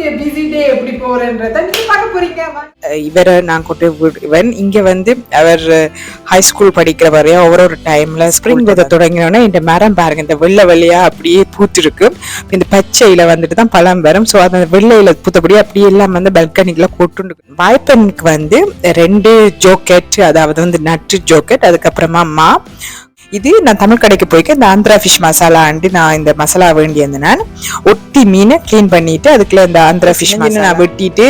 என்னுடைய பிஸி டே எப்படி போறேன்றத நீங்க பார்க்க போறீங்க. இவரை நான் கொண்டு விடுவேன் இங்க வந்து அவர் ஹை ஸ்கூல் படிக்கிற வரையும் ஒவ்வொரு ஒரு டைம்ல ஸ்ப்ரிங் வெதர் தொடங்கினோடனே இந்த மரம் பாருங்க இந்த வெள்ளை வெள்ளையா அப்படியே பூத்திருக்கு. இந்த பச்சையில வந்துட்டு தான் பழம் வரும். ஸோ அந்த வெள்ளையில பூத்தபடி அப்படியே எல்லாம் வந்து பல்கனிக்குள்ள கொட்டு வாய்ப்பனுக்கு வந்து ரெண்டு ஜோக்கெட் அதாவது வந்து நட்டு ஜோக்கெட் அதுக்கப்புறமா மா இது நான் தமிழ் கடைக்கு போய்க்க இந்த ஆந்திரா ஃபிஷ் மசாலா அண்டு நான் இந்த மசாலா வேண்டியது நான். ஒட்டி மீனை க்ளீன் பண்ணிட்டு அதுக்குள்ள இந்த ஆந்திரா ஃபிஷ் மசாலா நான் வெட்டிட்டு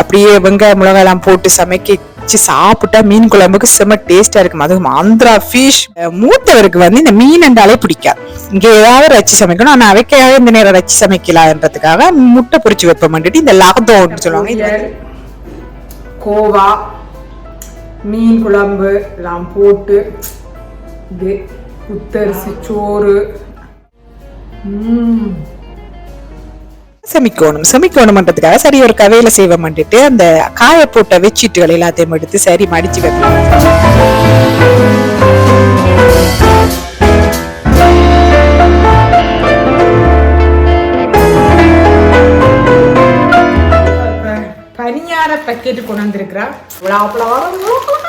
அப்படியே வெங்காயம் மிளகாலாம் போட்டு சமைக்க வச்சு சாப்பிட்டா மீன் குழம்புக்கு செம்ம டேஸ்டா இருக்கும். அதுவும் ஆந்திரா ஃபிஷ் மூத்தவருக்கு வந்து இந்த மீன் என்றாலே பிடிக்காது. இங்க ஏதாவது ரச்சி சமைக்கணும். ஆனா அவைக்காக இந்த நேரம் ரச்சி சமைக்கலான்றதுக்காக முட்டை பொரிச்சு வைப்போம் பண்ணிட்டு இந்த லாகத்தோன்னு சொல்லுவாங்க. இது கோவா மீன் குழம்பு எல்லாம் போட்டு இது குத்தரிசி சோறு ம் சமைக்கணும் சமைக்கணும்ன்றதுக்காக சரி ஒரு கவையில செய்வோம் பண்ணிட்டு அந்த காய போட்ட வெச்சிட்டுகள் எல்லாத்தையும் எடுத்து சரி மடிச்சு வைப்போம். பனியார பக்கெட் கொண்டு வந்திருக்கிறா. பலகாரம் வந்திருக்குது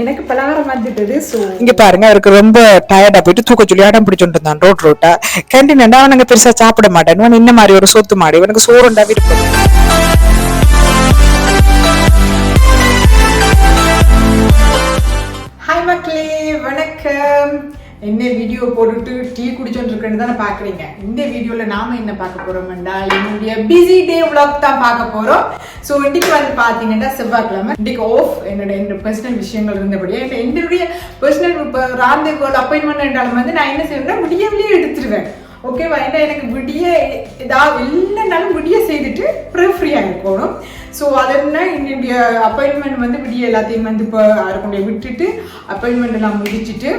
எனக்கு பலகாரம் வந்துட்டது ஸோ இங்க பாருங்க அவருக்கு ரொம்ப டயர்டா போயிட்டு தூக்க சொல்லி அடம் பிடிச்சுட்டு இருந்தான் ரோட் ரோட்டா கேண்டீன் அவனுங்க பெருசா சாப்பிட மாட்டேன். இந்த மாதிரி ஒரு சொத்து மாடு இவனுக்கு சோறுண்டா விருப்பம் ஹாய் மக்களே வணக்கம். என்ன வீடியோ போட்டுட்டு டீ குடிச்சோன்னு இருக்கேன்னு தானே பார்க்குறீங்க. இந்த வீடியோவில் நாம என்ன பார்க்க போகிறோம்டா என்னுடைய பிஸி டே vlog தான் பார்க்க போகிறோம் ஸோ இன்னைக்கு வந்து பார்த்தீங்கன்னா செவ்வாய்க்கிழமை. இன்னைக்கு ஆஃப் என்னோட என்னோட பர்சனல் விஷயங்கள் இருந்தபடியே இல்லை என்னுடைய பர்சனல் இப்போ ராந்தேகோல் அப்பாயின்மெண்ட் என்றாலும் வந்து நான் என்ன செய்வேன்னா விடியவிலேயே எடுத்துருவேன். ஓகேவா ஏன்னா எனக்கு விடிய ஏதாவது இல்லைனாலும் விடிய செய்துட்டு அப்புறம் ஃப்ரீயாக இருக்கணும் ஸோ அதென்ன என்னுடைய அப்பாயின்மெண்ட் வந்து விடிய எல்லாத்தையும் வந்து இப்போ கொண்டு விட்டுட்டு அப்பாயின்மெண்ட் எல்லாம் முடிச்சுட்டு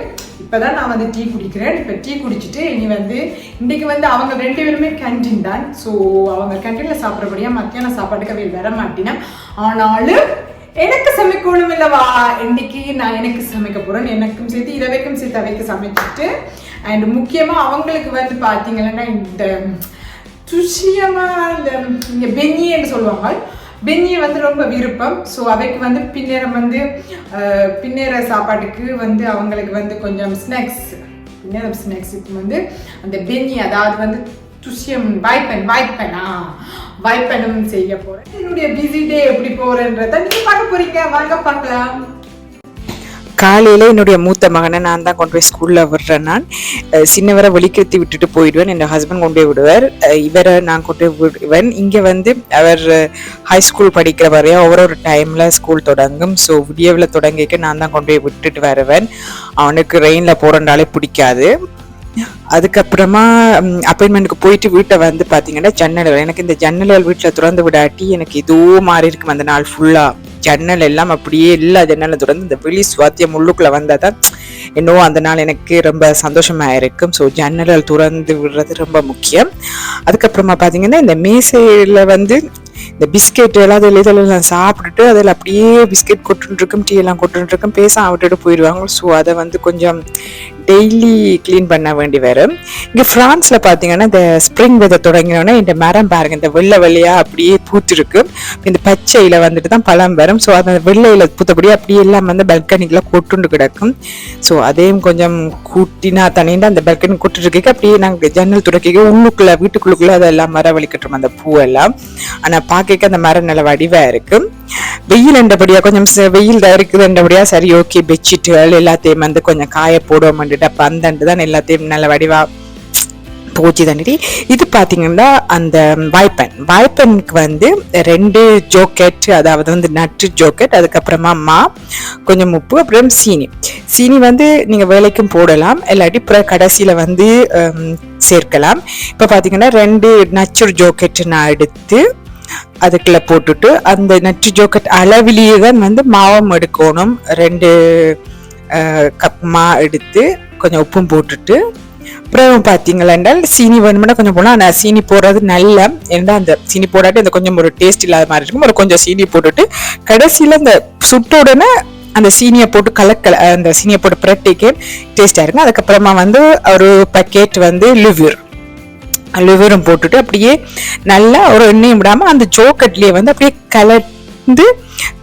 இப்போ தான் நான் வந்து டீ குடிக்கிறேன். இப்போ டீ குடிச்சிட்டு இனி வந்து இன்றைக்கி வந்து அவங்க ரெண்டு பேருமே கேன்டீன் தான். ஸோ அவங்க கேன்டீனில் சாப்பிட்றபடியாக மத்தியானம் சாப்பாட்டுக்கு அவையில் வர மாட்டினா ஆனாலும் எனக்கு சமைக்கணும் இல்லவா? இன்னைக்கு நான் எனக்கு சமைக்க போகிறேன் எனக்கும் சேர்த்து இரவைக்கும் சேர்த்து அவைக்கு சமைச்சிட்டு அண்ட் முக்கியமாக அவங்களுக்கு வந்து பார்த்தீங்கன்னா இந்த துஷியமா இந்த இங்க என்று சொல்லுவாங்க. பெஞ்சியை வந்து ரொம்ப விருப்பம். ஸோ அவைக்கு வந்து பின்னேரம் வந்து பின்னேற சாப்பாட்டுக்கு வந்து அவங்களுக்கு வந்து கொஞ்சம் ஸ்நாக்ஸ் பின்னேரம் ஸ்நாக்ஸுக்கு வந்து அந்த பெஞ்சி அதாவது வந்து துஷ்யம் வாய்ப்பன் வாய்ப்பனா? வாய்ப்பனும் செய்ய போகிறேன் என்னுடைய பிஸி டே எப்படி போகிறேன்றத நீ பார்க்க போகிறீங்க வாங்க பார்க்கலாம். காலையில் என்னுடைய மூத்த மகனை நான் தான் கொண்டு போய் ஸ்கூலில் விடுறேன் நான். சின்னவரை வெளிக்கிருத்தி விட்டுட்டு போயிடுவேன். என் ஹஸ்பண்ட் கொண்டு போய் விடுவார். இவரை நான் கொண்டு போய் விடுவேன். இங்கே வந்து அவர் ஹை ஸ்கூல் படிக்கிற வரையா ஒவ்வொரு ஒரு ஸ்கூல் தொடங்கும். ஸோ விடியவில் தொடங்கிக்க நான் தான் கொண்டு போய் விட்டுட்டு வருவேன். அவனுக்கு ரெயினில் போறனாலே பிடிக்காது. அதுக்கப்புறமா அப்பாயின்மெண்ட்டுக்கு போயிட்டு வீட்டை வந்து பார்த்தீங்கன்னா ஜன்னல்கள். எனக்கு இந்த ஜன்னல்கள் வீட்டில் திறந்து விடாட்டி எனக்கு இதோ மாறி இருக்கும் அந்த நாள் ஃபுல்லாக ஜன்னல் எல்லாம் அப்படியே எல்லா ஜன்னலும் திறந்து இந்த வெளி சுவாத்தியம் உள்ளுக்குள்ளே வந்தால் தான் என்னவோ அந்த நாள் எனக்கு ரொம்ப சந்தோஷமாக இருக்கும். ஸோ ஜன்னல் துறந்து விடுறது ரொம்ப முக்கியம். அதுக்கப்புறமா பார்த்தீங்கன்னா இந்த மேசையில் வந்து இந்த பிஸ்கெட் எல்லாம் அதில் இதெல்லாம் சாப்பிட்டுட்டு அதில் அப்படியே பிஸ்கெட் கொட்டுருக்கும் டீ எல்லாம் கொட்டுருக்கும் பேச விட்டுட்டு போயிடுவாங்க. ஸோ அதை வந்து கொஞ்சம் டெய்லி க்ளீன் பண்ண வேண்டி வரும். இங்கே ஃப்ரான்ஸில் பார்த்தீங்கன்னா இந்த ஸ்ப்ரிங் வெதர் தொடங்கினோடனே இந்த மரம் பாருங்கள் இந்த வெள்ளை வெள்ளையாக அப்படியே பூத்துருக்கு. இந்த பச்சையில் வந்துட்டு தான் பழம் வரும். ஸோ அந்த வெள்ளையில் பூத்தபடி அப்படியே எல்லாம் வந்து பல்கனிக்குள்ள கொட்டுண்டு கிடக்கும். ஸோ அதையும் கொஞ்சம் கூட்டினா தனியாக அந்த பல்கனி கொட்டுருக்க அப்படியே நாங்கள் ஜன்னல் துடைக்க உள்ளுக்குள்ளே வீட்டுக்குள்ளுக்குள்ளே அதெல்லாம் மரம் வலிக்கட்டுறோம் அந்த பூவெல்லாம். ஆனால் பார்க்க அந்த மரம் நல்ல வடிவாக இருக்கும் வெயில் என்றபடியா கொஞ்சம் வெயில் தான் இருக்குது என்றபடியா சரி ஓகே பெட்ஷீட்டுகள் எல்லாத்தையும் வந்து கொஞ்சம் காய போடுவோம் அப்போ அந்தண்டு தான் எல்லாத்தையும் நல்ல வடிவாக போச்சு தண்ணி இது பார்த்தீங்கன்னா அந்த வாய்ப்பன். வாய்ப்பனுக்கு வந்து ரெண்டு ஜோக்கெட் அதாவது வந்து நட்டு ஜோக்கெட் அதுக்கப்புறமா மா கொஞ்சம் உப்பு அப்புறம் சீனி. சீனி வந்து நீங்கள் வேலைக்கும் போடலாம். இல்லாட்டி அப்புறம் கடைசியில் வந்து சேர்க்கலாம். இப்போ பார்த்தீங்கன்னா ரெண்டு நச்சூர் ஜோக்கெட் நான் எடுத்து அதுக்குள்ள போட்டுட்டு அந்த நச்சு ஜோக்கெட் அளவிலேயே தான் வந்து மாவும் எடுக்கணும். ரெண்டு கப் மா எடுத்து கொஞ்சம் உப்பும் போட்டுட்டு அப்புறம் பார்த்தீங்களா என்றால் சீனி வேணும்னா கொஞ்சம் போனால் ஆனால் சீனி போடுறது நல்ல. ஏன்னா அந்த சீனி போடாட்டி அந்த கொஞ்சம் ஒரு டேஸ்ட் இல்லாத மாதிரி இருக்கும். ஒரு கொஞ்சம் சீனி போட்டுட்டு கடைசியில் அந்த சுட்ட உடனே அந்த சீனியை போட்டு கலக்கல அந்த சீனியை போட்டு பிரட்டிக்கு டேஸ்டாக இருக்கும். அதுக்கப்புறமா வந்து ஒரு பக்கெட் வந்து லிவ்யூர் லிவரும் போட்டுட்டு அப்படியே நல்லா ஒரு எண்ணெயும் விடாமல் அந்த ஜோக்கட்லேயே வந்து அப்படியே வந்து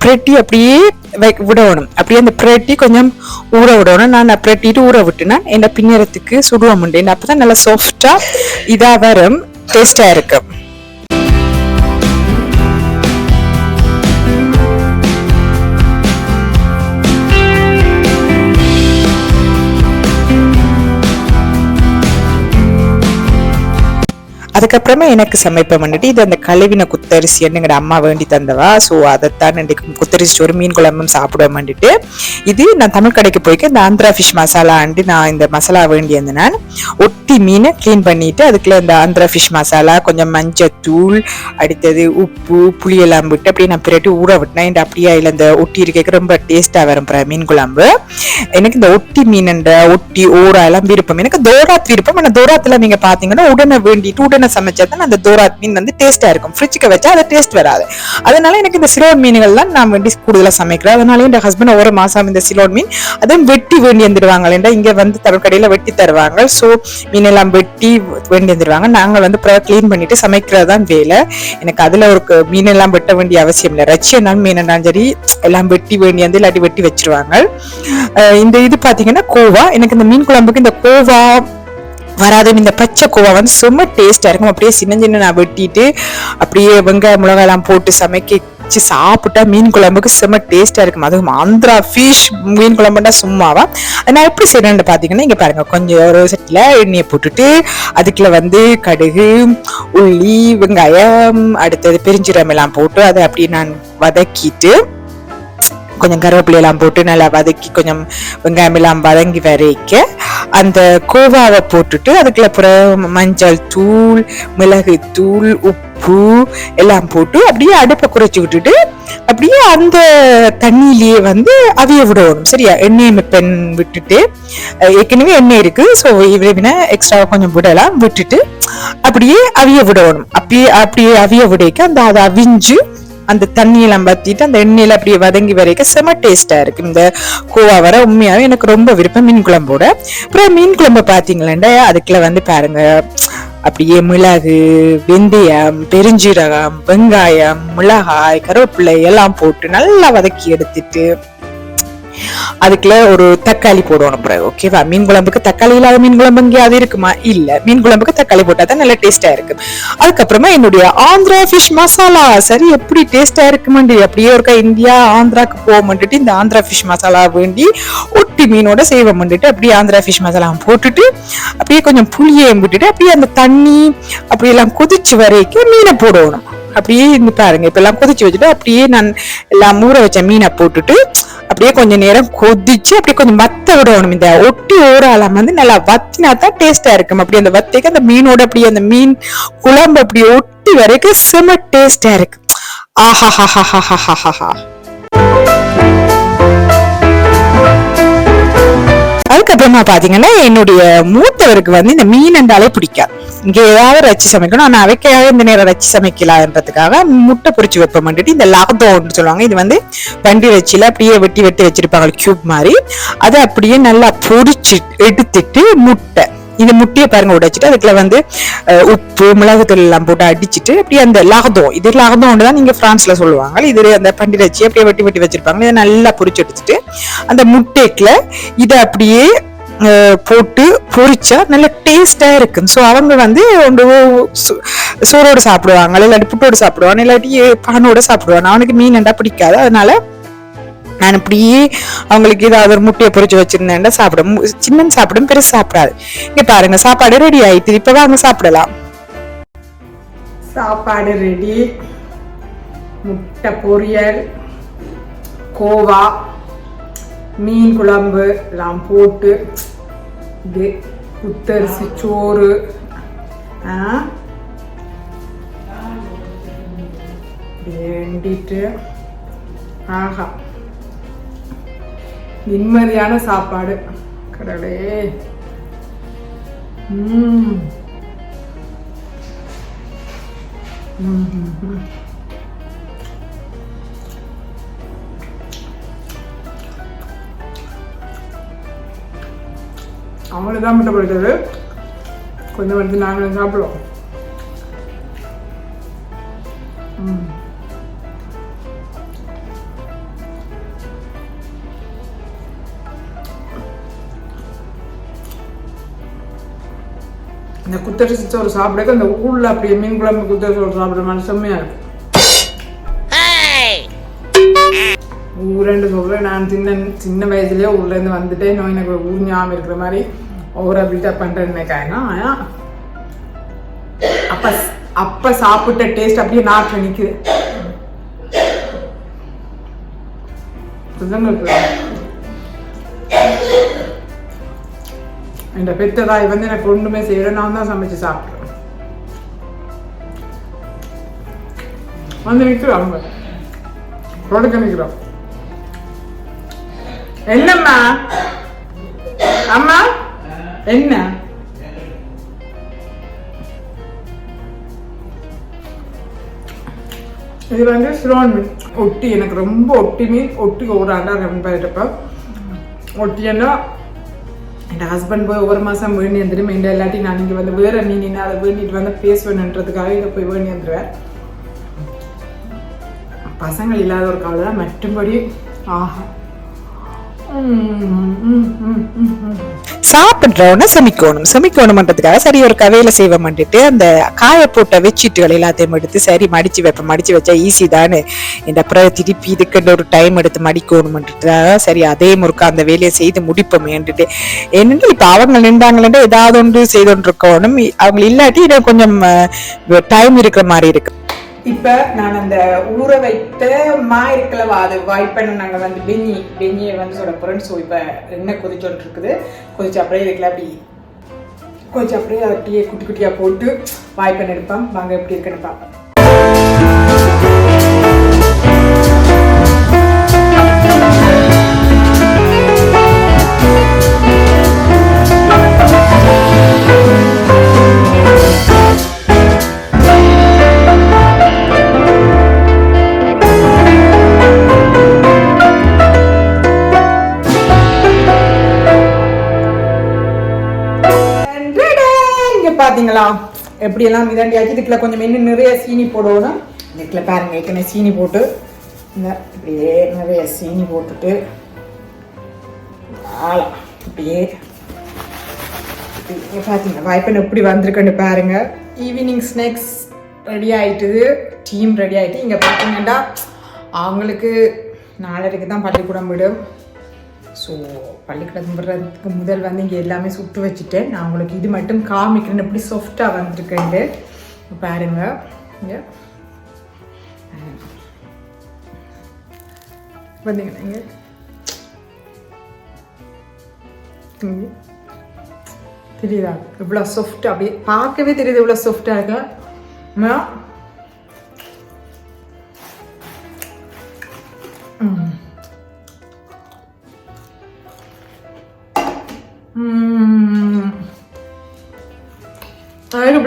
பிரட்டி அப்படியே வை விடணும். அப்படியே அந்த புரட்டி கொஞ்சம் ஊற விடணும். நான் பிரட்டிட்டு ஊற விட்டுனா என்ன பின்னரத்துக்கு உண்டு. முடியும் அப்பதான் நல்லா சாஃப்டாக இதாக வரும் டேஸ்ட்டாக இருக்கும். அதுக்கப்புறமா எனக்கு சமைப்பேன் வந்துட்டு இது அந்த கழுவின குத்தரிசி என்னங்கட அம்மா வேண்டி தந்தவா. ஸோ அதைத்தான் இன்றைக்கு குத்தரிசி ஒரு மீன் குழம்பும் சாப்பிடுவேன் வந்துட்டு இது நான் தமிழ் கடைக்கு போய்க்கு இந்த ஆந்திரா ஃபிஷ் மசாலா ஆண்டு நான் இந்த மசாலா வேண்டி வந்து நான் ஒட்டி மீனை க்ளீன் பண்ணிட்டு அதுக்குள்ள இந்த ஆந்திரா ஃபிஷ் மசாலா கொஞ்சம் மஞ்சத்தூள் அடுத்தது உப்பு புளியெல்லாம் விட்டு அப்படியே நான் பிரட்டி ஊற விட்டேன். இந்த அப்படியே இல்லை இந்த ஒட்டி இருக்க ரொம்ப டேஸ்ட்டாக வரும் மீன் குழம்பு. எனக்கு இந்த ஒட்டி மீன் ஒட்டி ஓரா எல்லாம் விருப்பம். எனக்கு தோராத் விருப்பம். ஆனால் தோராத்தில் நீங்கள் பார்த்தீங்கன்னா உடனே வேண்டிட்டு உடனே சமைச்சா தான் அந்த தோராத் மீன் வந்து டேஸ்ட்டாக இருக்கும். ஃப்ரிட்ஜுக்கு வச்சா அது டேஸ்ட் வராது. அதனால எனக்கு இந்த சிலோன் மீன்கள்லாம் நான் வேண்டி கூடுதலாக சமைக்கிறேன். அதனால என் ஹஸ்பண்ட் ஒரு மாசம் இந்த சிலோன் மீன் அதுவும் வெட்டி வேண்டி வந்துடுவாங்க. ஏன்டா இங்கே வந்து தமிழ் வெட்டி தருவாங்க. ஸோ மீன் எல்லாம் வெட்டி வேண்டி வந்துடுவாங்க. நாங்கள் வந்து ப்ரா க்ளீன் பண்ணிட்டு சமைக்கிறது தான் வேலை. எனக்கு அதில் ஒரு க- மீனெல்லாம் வெட்ட வேண்டிய அவசியம் இல்லை. ரச்சியனாலும் மீனெல்லாம் சரி எல்லாம் வெட்டி வேண்டி வந்து இல்லாட்டி வெட்டி வச்சிருவாங்க. இந்த இது பார்த்தீங்கன்னா கோவா. எனக்கு இந்த மீன் குழம்புக்கு இந்த கோவா வராது இந்த பச்சை கோவா வந்து செம்ம டேஸ்ட்டாக இருக்கும். அப்படியே சின்ன சின்ன நான் வெட்டிட்டு அப்படியே வெங்காயம் மிளகாயெல்லாம் போட்டு சமைக்க வச்சு சாப்பிட்டா மீன் குழம்புக்கு செம்ம டேஸ்ட்டாக இருக்கும். அதுவும் ஆந்திரா ஃபிஷ் மீன் குழம்புனா சும்மாவா? நான் எப்படி செய்கிறேன்னு பார்த்தீங்கன்னா இங்கே பாருங்கள் கொஞ்சம் ஒரு செட்டில் எண்ணெயை போட்டுட்டு அதுக்குள்ள வந்து கடுகு உள்ளி வெங்காயம் அடுத்தது பெருஞ்சீரம் எல்லாம் போட்டு அதை அப்படியே நான் வதக்கிட்டு கொஞ்சம் கருவேப்பிலையெல்லாம் போட்டு நல்லா வதக்கி கொஞ்சம் வெங்காயம் எல்லாம் வதங்கி வரைக்க அந்த கோவாவை போட்டுட்டு அதுக்குள்ள அப்புறம் மஞ்சள் தூள் மிளகு தூள் உப்பு எல்லாம் போட்டு அப்படியே அடுப்பை குறைச்சி விட்டுட்டு அப்படியே அந்த தண்ணியிலேயே வந்து அவிய விடணும். சரியா? எண்ணெயை பெண் விட்டுட்டு ஏற்கனவே எண்ணெய் இருக்கு. ஸோ இவ்வளவு எக்ஸ்ட்ரா கொஞ்சம் விடலாம். விட்டுட்டு அப்படியே அவிய விடணும். அப்படியே அப்படியே அவிய விடைக்க அந்த அதை அவிஞ்சு அந்த தண்ணியெல்லாம் பத்திட்டு அந்த எண்ணெயில அப்படியே வதங்கி வரைக்கும் செம டேஸ்டா இருக்கு. இந்த கோவா வர உண்மையாவே எனக்கு ரொம்ப விருப்பம் மீன் குழம்போட. அப்புறம் மீன் குழம்பு பாத்தீங்களா அதுக்குள்ள வந்து பாருங்க அப்படியே மிளகு வெந்தயம் பெருஞ்சீரகம் வெங்காயம் மிளகாய் கருவேப்பிள்ளை எல்லாம் போட்டு நல்லா வதக்கி எடுத்துட்டு அதுக்குள்ள ஒரு தக்காளி போடணும் பிறகு ஓகேவா மீன் குழம்புக்கு தக்காளி இல்லாத மீன் குழம்பு எங்கேயாவது இருக்குமா? இல்ல. மீன் குழம்புக்கு தக்காளி போட்டா தான் நல்லா டேஸ்டா இருக்கும். அதுக்கப்புறமா என்னுடைய ஆந்திரா ஃபிஷ் மசாலா சரி எப்படி டேஸ்டா இருக்குமாண்டி அப்படியே ஒருக்கா இந்தியா ஆந்திராக்கு போகமாட்டுட்டு இந்த ஆந்திரா ஃபிஷ் மசாலா வேண்டி ஒட்டி மீனோட சேவை பண்ணிட்டு அப்படியே ஆந்திரா ஃபிஷ் மசாலா போட்டுட்டு அப்படியே கொஞ்சம் புளியை விட்டுட்டு அப்படியே அந்த தண்ணி அப்படியெல்லாம் கொதிச்சு வரைக்கும் மீனை போடணும். அப்படியே இருந்து பாருங்க இப்ப எல்லாம் கொதிச்சு வச்சுட்டு அப்படியே நான் எல்லாம் ஊற வச்ச மீனை போட்டுட்டு அப்படியே கொஞ்ச நேரம் கொதிச்சு அப்படியே கொஞ்சம் வத்த விடணும் இந்த ஒட்டி ஊறாலாம் வந்து நல்லா வத்தினா தான் டேஸ்டா இருக்கும். அப்படி அந்த வத்தைக்கு அந்த மீனோட அப்படியே அந்த மீன் குழம்பு அப்படியே ஒட்டி வரைக்கும் செம டேஸ்டா இருக்கு. ஆஹா ஹா ஹா ஹா ஹா ஹா. அதுக்கப்புறமா பார்த்தீங்கன்னா என்னுடைய மூத்தவருக்கு வந்து இந்த மீன் என்றாலே பிடிக்காது. இங்கே ஏதாவது ரச்சி சமைக்கணும். ஆனால் அவைக்காக இந்த நேரம் ரச்சி சமைக்கலான்றதுக்காக முட்டை பொறிச்சு வைப்போம் பண்ணிட்டு இந்த லாக்டவுன் சொல்லுவாங்க. இது வந்து வண்டி வச்சில அப்படியே வெட்டி வெட்டி வச்சிருப்பாங்க. கியூப் மாதிரி. அதை அப்படியே நல்லா பொறிச்சு எடுத்துட்டு முட்டை. இந்த முட்டையை பாருங்க உடைச்சிட்டு அதுக்குள்ள வந்து உப்பு மிளகுத்தூள் எல்லாம் போட்டு அடிச்சுட்டு அப்படியே அந்த லாகதோ இது லகதோன்னு தான் நீங்க பிரான்ஸ்ல சொல்லுவாங்க. இது அந்த பண்டிரச்சி அப்படியே வெட்டி வெட்டி வச்சிருப்பாங்க. இதை நல்லா பொரிச்சு எடுத்துட்டு அந்த முட்டைக்குள்ள இதை அப்படியே போட்டு பொரிச்சா நல்ல டேஸ்டா இருக்கும். ஸோ அவங்க வந்து ஒன்று சோறோடு சாப்பிடுவாங்க இல்லாட்டி புட்டோடு சாப்பிடுவாங்க இல்லாட்டி பானோட சாப்பிடுவாங்க. அவனுக்கு மீன் என்றா பிடிக்காது. அதனால நான் இப்படியே அவங்களுக்கு ஏதாவது ஒரு முட்டையை பொறிச்சு வச்சிருந்தேன்டா சாப்பிடும் சின்னன் சாப்பிடும் பெருசு சாப்பிடாது. இங்க பாருங்க சாப்பாடு ரெடி ஆயிட்டு இப்ப வாங்க சாப்பிடலாம். சாப்பாடு ரெடி முட்டை பொரியல் கோவா. மீன் குழம்பு எல்லாம் போட்டு இது புத்தரிசி சோறு. ஆ? வேண்டிட்டு ஆஹா. நிம்மதியான சாப்பாடு. கடவுளே. ம் அவங்களுக்கு தான் முட்டை கொஞ்சம் வந்து நாங்களும் சாப்பிடுவோம். ம். இந்த குத்தரிசி சோறு சாப்பிடக்கு இந்த ஊர்ல அப்படியே மீன் குழம்பு குத்தரி சோறு சாப்பிட்ற மாதிரி செம்மையா இருக்கும். ஊரண்டு சொல்றேன் நான் சின்ன சின்ன வயசுலயே உள்ள இருந்து வந்துட்டேன். இன்னும் எனக்கு ஊர் ஞாபகம் இருக்கிற மாதிரி ஓவரா பில்டப் பண்றேன்னு அப்ப அப்ப சாப்பிட்ட டேஸ்ட் அப்படியே நாக்கில் நிக்குது. இந்த பெத்ததாய் வந்து எனக்கு ஒன்றுமே செய்யல நான் தான் சமைச்சு சாப்பிட்றேன் வந்து நிற்கிறோம் கொடுக்க நிற்கிறோம் என்னம்மா? அம்மா? என்ன? இது வந்து ஸ்லோன் மீன் ஒட்டி எனக்கு ரொம்ப ஒட்டி மீன் ஒட்டி ஒரு ஆண்டா ரொம்ப இருப்ப ஒட்டியன்னா என் ஹஸ்பண்ட் போய் ஒவ்வொரு மாதம் வேண்டி வந்துடும் இந்த இல்லாட்டி நான் இங்கே வந்து வேற மீன் அதை வேண்டிட்டு வந்து பேசுவேன்ன்றதுக்காக இதை போய் வேண்டி வந்துடுவேன் பசங்கள் இல்லாத ஒரு காலம் தான் மட்டும்படி ஆஹா. ம், ம், ம், ம், ம். சாப்பிட்றவன சமிக்கணும். சமைக்கணும்ன்றதுக்காக சரி ஒரு கவையில செய்வ வந்துட்டு அந்த காய போட்ட வெச்சீட்டுகள் எல்லாத்தையும் எடுத்து சரி மடிச்சு வைப்பேன். மடிச்சு வச்சா ஈஸி தானே இந்த அப்புறம் திருப்பி இதுக்குன்ற ஒரு டைம் எடுத்து மடிக்கணும்ன்றதுக்காக சரி அதே முறுக்க அந்த வேலையை செய்து முடிப்போமேன்ட்டு என்னென்னு இப்ப அவங்க நின்றாங்களே ஏதாவது ஒன்று செய்து இருக்கணும் அவங்க இல்லாட்டி இதை கொஞ்சம் டைம் இருக்கிற மாதிரி இருக்கு. இப்போ நான் அந்த ஊற வைத்த மா இருக்கலவா அது வாய்ப்பண்ண நாங்கள் வந்து பெஞ்சி பெஞ்சியை வந்து சொல்ல போறேன் ஸோ இப்போ எண்ணெய் கொதிச்சோட்டு இருக்குது. கொதிச்சு அப்படியே இதுக்குள்ள அப்படி கொதிச்சு அப்படியே அப்படியே குட்டி குட்டியாக போட்டு வாய்ப்பண்ண எடுப்பேன். வாங்க எப்படி இருக்குன்னு பார்ப்போம். எப்படியெல்லாம் மிதண்டியாச்சு இதுக்குள்ள கொஞ்சம் இன்னும் நிறைய சீனி போடணும் இதுக்குள்ள பாருங்க ஏற்கனவே சீனி போட்டு இந்த இப்படியே நிறைய சீனி போட்டுட்டு ஆளா இப்படியே இங்கே பார்த்தீங்க வாய்ப்பன் எப்படி வந்திருக்குன்னு பாருங்க. ஈவினிங் ஸ்நாக்ஸ் ரெடி ஆகிட்டுது டீம் ரெடி ஆகிட்டு இங்கே பார்த்தீங்கன்னா அவங்களுக்கு நாலரைக்கு தான் பள்ளிக்கூடம் விடும். ஸோ பள்ளிக்கூடம் விடுறதுக்கு முதல் வந்து இங்கே எல்லாமே சுட்டு வச்சுட்டேன். நான் உங்களுக்கு இது மட்டும் காமிக்கிறேன். எப்படி சாஃப்டாக வந்திருக்கேன்ட்டு. பாருங்க. இங்கே. பார்த்தீங்கன்னா இங்கே. தெரியுதா? இவ்வளோ சாஃப்ட் அப்படியே பார்க்கவே தெரியுது இவ்வளோ சாஃப்டாக இருக்கு?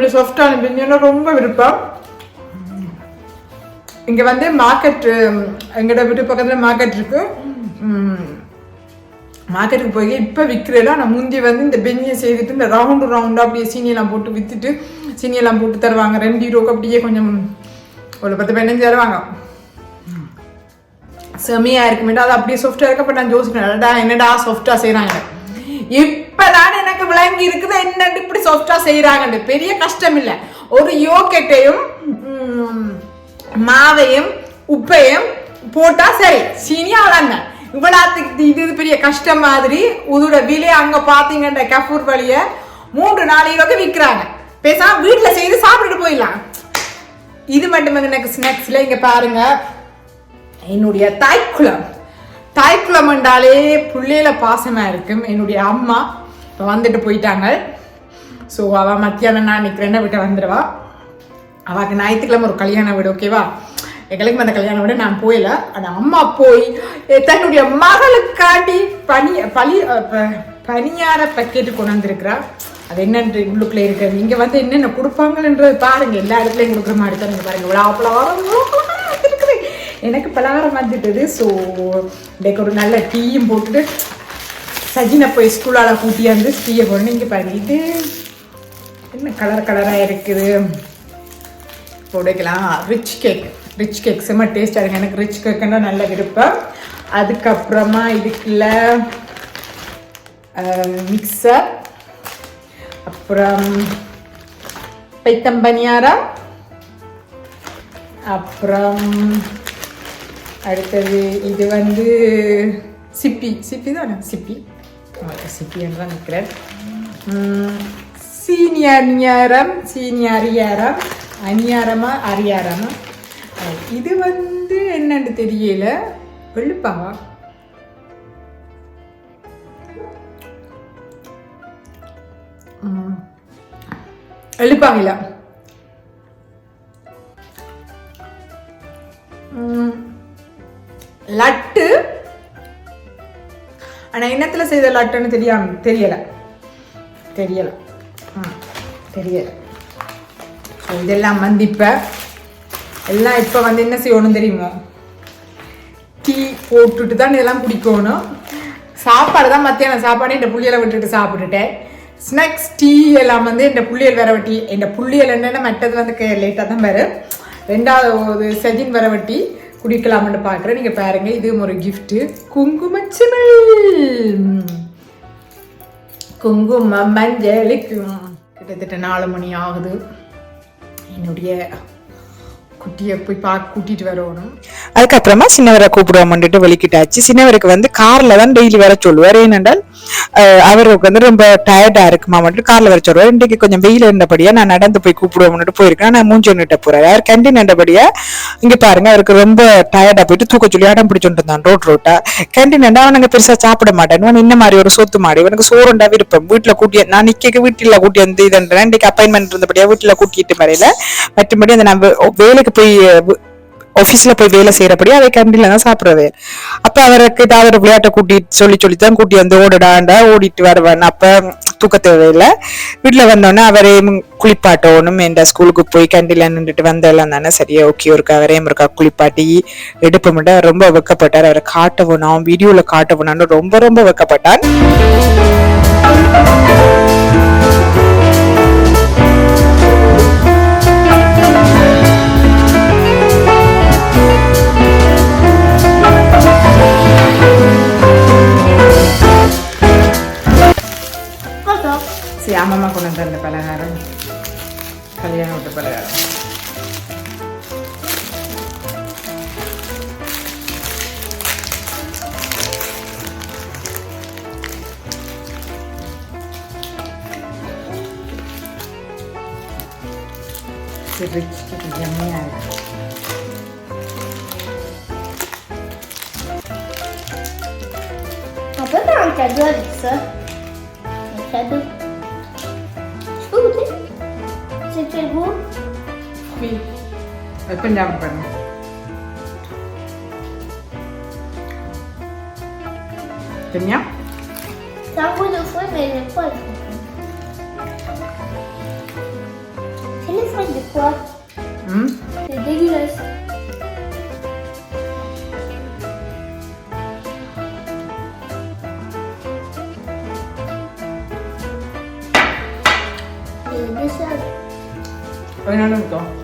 இப்படி சாஃப்டான பிரியாணி ரொம்ப விருப்பம். இங்க வந்து மார்க்கெட் எங்களோட வீட்டு பக்கத்துல மார்க்கெட் இருக்கு. மார்க்கெட்டுக்கு போய் இப்போ விற்கிறதெல்லாம் நான் முந்தி வந்து இந்த பெஞ்சியை செய்துட்டு இந்த ரவுண்டு ரவுண்டாக அப்படியே சீனியெல்லாம் போட்டு விற்றுட்டு சீனியெல்லாம் போட்டு தருவாங்க. ரெண்டு ஹீரோக்கு அப்படியே கொஞ்சம் ஒரு பத்து பதினஞ்சு தருவாங்க. செமையாக இருக்குமேட்டு அது அப்படியே சாஃப்டாக இருக்க பட் நான் யோசிக்கிறேன் என்னடா சாஃப்டாக செய்கிறாங்க இப்பதான் எனக்கு விளங்கி இருக்குது என்னன்னு இப்படி சாஃப்டா செய்யறாங்கன்னு பெரிய கஷ்டம் இல்லை. ஒரு யோக்கெட்டையும் மாவையும் உப்பையும் போட்டா சரி. சீனி அவ்வளோங்க இவ்வளோத்துக்கு இது இது பெரிய கஷ்டம் மாதிரி உதோட விலை அங்க பாத்தீங்கன்ற கஃபூர் வழிய மூன்று நாளைக்கு விற்கிறாங்க. பேசாம வீட்டில் செய்து சாப்பிட்டுட்டு போயிடலாம். இது மட்டும் எனக்கு ஸ்நாக்ஸ்ல இங்க பாருங்க. என்னுடைய தாய்க்குளம். தாய்க்குளம் என்றாலே பிள்ளையில பாசமா இருக்கும். என்னுடைய அம்மா இப்போ வந்துட்டு போயிட்டாங்க. ஸோ அவள் மத்தியானம் நான் நிற்கிறேன்னு விட்டு வந்துடுவா அவளுக்கு ஞாயிற்றுக்கிழமை ஒரு கல்யாணம் வீடு ஓகேவா எங்களுக்கு அந்த கல்யாணம் வீடு நான் போயில. அந்த அம்மா போய் தன்னுடைய மகளுக்காண்டி பனி பழி ப- பனியார பக்கெட்டு கொண்டு வந்திருக்கிறா. அது என்னென்று உள்ளுக்குள்ள இருக்கு. இங்கே வந்து என்னென்ன கொடுப்பாங்கன்றது பாருங்க. எல்லா இடத்துலையும் கொடுக்குற மாதிரி தான் இங்க பாருங்க. விழா பலவாரம் எனக்கு பலகாரம் வந்துட்டது ஸோ இன்றைக்கு ஒரு நல்ல டீயும் போட்டுட்டு சஜினை போய் ஸ்கூலால் கூட்டியாந்து டீயை கொண்டு இங்கே பாருங்க இது என்ன கலர் கலராக இருக்குது? உடைக்கலாம் ரிச் கேக் ரிச் கேக் செம்ம டேஸ்டாக இருக்கு. எனக்கு ரிச் கேக்குன்னா நல்ல விருப்பம். அதுக்கப்புறமா இதுக்குள்ள மிக்சர் அப்புறம் பைத்தம்பனியாரா அப்புறம் அடுத்தது இது வந்து சிப்பி. சிப்பி தானே? சிப்பி. ஓகே சிப்பி என்று தான் நிற்கிறேன் சீனியர் நியாரம் சீனியர் அரியாரம் அநியாரமா அரியாரமா இது வந்து என்னன்னு தெரியல. வெளுப்பாவா? ம். எழுப்பாவில ம். லட்டு. ஆனால் என்னத்தில் செய்த லட்டுன்னு தெரியாம தெரியலை. தெரியலை. ஆ தெரியலை. இதெல்லாம் வந்து இப்போ எல்லாம் இப்போ வந்து என்ன செய்யணும் தெரியுமோ? டீ போட்டுட்டு தான் இதெல்லாம் குடிக்கணும். சாப்பாடு தான் மத்தியானம். சாப்பாடு இந்த புள்ளியலை விட்டுட்டு சாப்பிட்டுட்டேன். ஸ்நாக்ஸ் டீ எல்லாம் வந்து இந்த புள்ளியல் வரவட்டி இந்த புள்ளியல் என்னென்ன மற்றது வந்து லேட்டாக தான் வரும். ரெண்டாவது ஒரு செஜின் வரவட்டி குடிக்கலாம்னு பார்க்குறேன். நீங்கள் பாருங்க இதுவும் ஒரு கிஃப்ட்டு குங்குமச்சிமல் குங்குமம் மஞ்சளுக்கு கிட்டத்தட்ட நாலு மணி ஆகுது. என்னுடைய குட்டியை போய் பார்க்க கூட்டிட்டு வரணும். அதுக்கப்புறமா சின்னவரை கூப்பிடுவோம்னுட்டு வெளிக்கிட்டாச்சு. சின்னவருக்கு வந்து காரில் தான் டெய்லி வர சொல்லுவார். ஏனென்றால் அவர் அவருக்கு வந்து ரொம்ப டயர்டா இருக்குமா மட்டும் கார்ல வர சொல்லுவார் இன்றைக்கு கொஞ்சம் வெயில் இருந்தபடியா நான் நடந்து போய் கூப்பிடுவோம்னுட்டு போயிருக்கேன். நான் மூஞ்சி ஒன்றுட்ட போறாரு. அவர் கேன்டீன் இருந்தபடியா இங்க பாருங்க அவருக்கு ரொம்ப டயர்டா போயிட்டு தூக்க சொல்லி அடம் பிடிச்சுட்டு இருந்தான் ரோட் ரோட்டா கேண்டீன் அவனுங்க பெருசா சாப்பிட மாட்டேன். இவன் இந்த மாதிரி ஒரு சொத்து மாடு. இவனுக்கு சோறுண்டா விருப்பம். வீட்டுல கூட்டி நான் நிக்க வீட்டுல கூட்டி வந்து இதுன்றேன் இன்றைக்கு அப்பாயின்மெண்ட் இருந்தபடியா வீட்டுல கூட்டிட்டு மறையில மற்றபடி அந்த நான் வேலைக்கு போய் ஆஃபீஸில் போய் வேலை செய்கிறபடி அதை கண்டில தான் சாப்பிட்றது. அப்போ அவருக்கு ஏதாவது ஒரு விளையாட்டை கூட்டி சொல்லி சொல்லி தான் கூட்டி வந்து ஓடடாண்டா ஓடிட்டு வருவேன். அப்போ தூக்க தேவையில்லை. வீட்டில் வந்தோடனே அவரையும் குளிப்பாட்டணும் என்ற ஸ்கூலுக்கு போய் கண்டில நின்றுட்டு வந்தெல்லாம் தானே? சரியா ஓகே இருக்கா அவரையும் இருக்கா குளிப்பாட்டி எடுப்பு அவர் ரொம்ப வெக்கப்பட்டார். அவரை காட்டவும் வீடியோவில் காட்ட காட்டவும் ரொம்ப ரொம்ப வெக்கப்பட்டான். சரி அம்மா கொண்டு வந்த அந்த பலகாரம் கல்யாண விட்டு பலகாரம் ரிச் எம்மையாக இருக்கு Ma पंजाब बन Terminar? Só quando foi mesmo, depois. Telefone de cor. Hum? É degueulasse. Olha, não estou.